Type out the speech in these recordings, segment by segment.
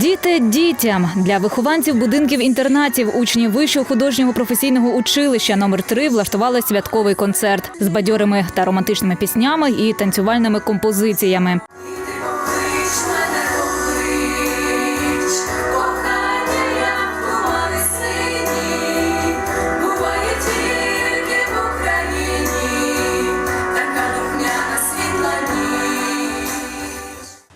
Діти дітям для вихованців будинків інтернатів учні вищого художнього професійного училища номер 3 влаштували святковий концерт з бадьорими та романтичними піснями і танцювальними композиціями.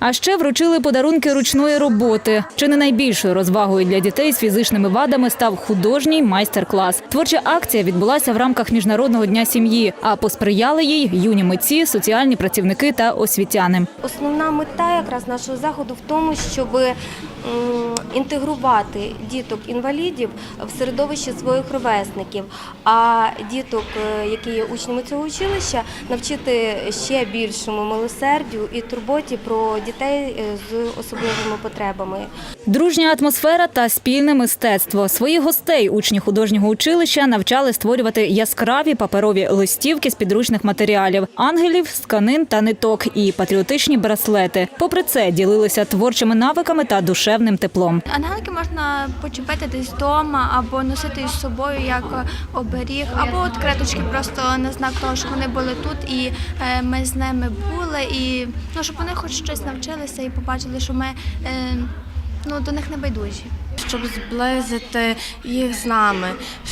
А ще вручили подарунки ручної роботи. Чи не найбільшою розвагою для дітей з фізичними вадами став художній майстер-клас. Творча акція відбулася в рамках міжнародного дня сім'ї, а посприяли їй юні митці, соціальні працівники та освітяни. Основна мета якраз нашого заходу в тому, щоб інтегрувати діток-інвалідів в середовище своїх ровесників, а діток, е, які є учнями цього училища, навчити ще більшому милосердю і турботі про дітей е, з особливими потребами. Дружня атмосфера та спільне мистецтво. Своїх гостей учні художнього училища навчали створювати яскраві паперові листівки з підручних матеріалів, ангелів, з тканин та ниток і патріотичні браслети. Попри це, ділилися творчими навиками та душевним теплом. Ангелики можна почепити десь вдома або носити із собою як оберіг, або от креточки просто на знак того, що вони були тут, і е, ми з ними були, і ну, щоб вони хоч щось навчилися і побачили, що ми е, ну, до них не байдужі. щоб зблизити їх з нами,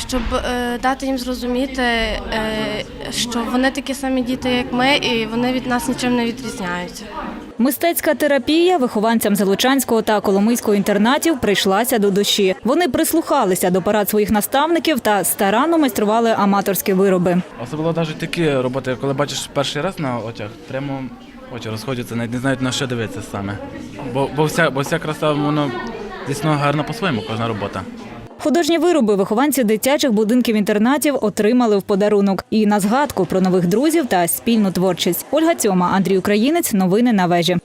щоб е, дати їм зрозуміти, е, що вони такі самі діти, як ми, і вони від нас нічим не відрізняються. Мистецька терапія вихованцям Залучанського та Коломийського інтернатів прийшлася до душі. Вони прислухалися до порад своїх наставників та старанно майстрували аматорські вироби. Особливо навіть такі роботи, коли бачиш перший раз на очах, прямо очі розходяться, навіть не знають на що дивитися саме. Бо, бо, вся, бо вся краса, воно дійсно гарна по-своєму, кожна робота. Художні вироби вихованці дитячих будинків інтернатів отримали в подарунок і на згадку про нових друзів та спільну творчість. Ольга Цьома, Андрій Українець. Новини на вежі.